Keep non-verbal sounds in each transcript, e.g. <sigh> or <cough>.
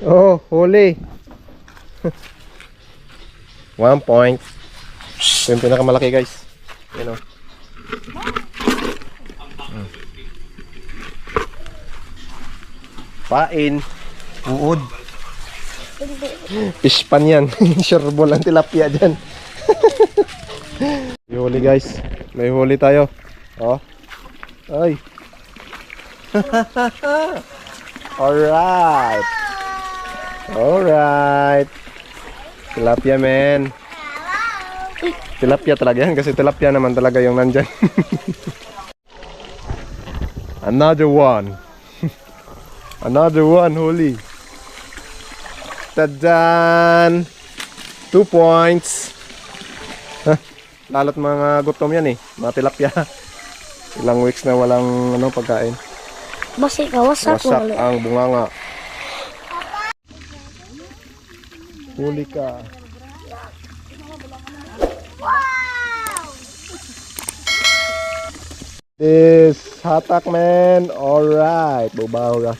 Oh, huli. <laughs> One point. Ito yung pinakamalaki guys. Yan o. Mm. Pain. Uod. Fish pan yan. <laughs> Sureball ang tilapia dyan. <laughs> May huli guys. May huli tayo. Oh. Ay. Alright. Alright. Tilapia man. Tilapia talaga yan kasi tilapia naman talaga yung nandyan. <laughs> Another one. <laughs> Another one, holy. Tadan! Two points. <laughs> Huh? Lalot mga gutom yan eh. Mga tilapia. Ilang weeks na walang ano, pagkain. Basi ka, wasak Wasak ang bunganga. Huli ka. This hatak man. Alright. Bubaw ra.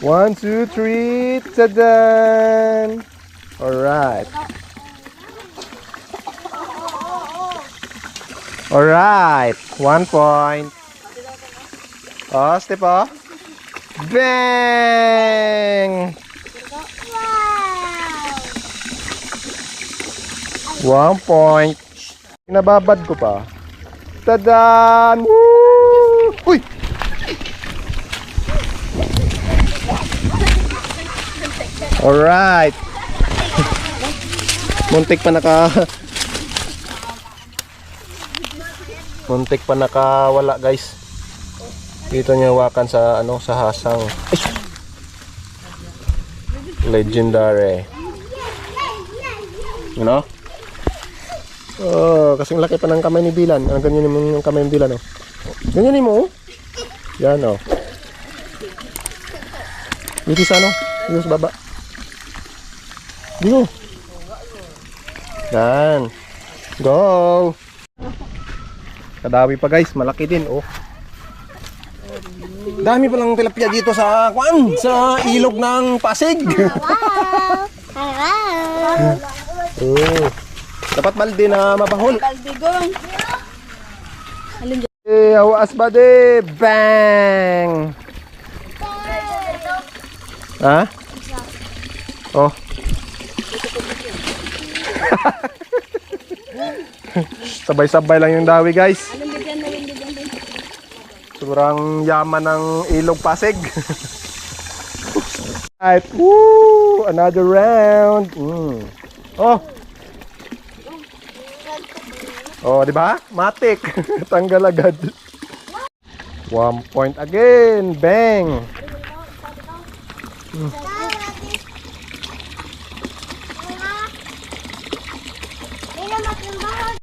One, two, three. Tadan! Alright. Alright. One point. Oh, step oh. Bang! One point. Nababad ko pa. Tadan! Woo! Uy! Alright. <laughs> Muntik pa naka Muntik pa nakawala guys. Dito niya wakan sa ano sa hasang. Legendary. You know? Oh, kasing laki pa ng kamay ni Bilan. Ang ganyan mo yung kamay ni Bilan, oh. Ganyan mo, oh. Yan, oh. Dito sa ano? Dito sa baba. Dito. Yan. Go! Kadawi pa guys, malaki din, oh. Dami pa lang tilapia dito sa kwan, sa ilog ng Pasig. oh. Dapat balde na mabahol. Balbigong. Eh, awas ba de? Bang! Ha? Oh. <laughs> Sabay-sabay lang yung dawi, guys. Sobrang yaman ng ilog Pasig. <laughs> Right. Woo! Another round. Mm. Oh. Oh, di ba? Matik. <laughs> Tanggal agad. One point again. Bang. Hmm.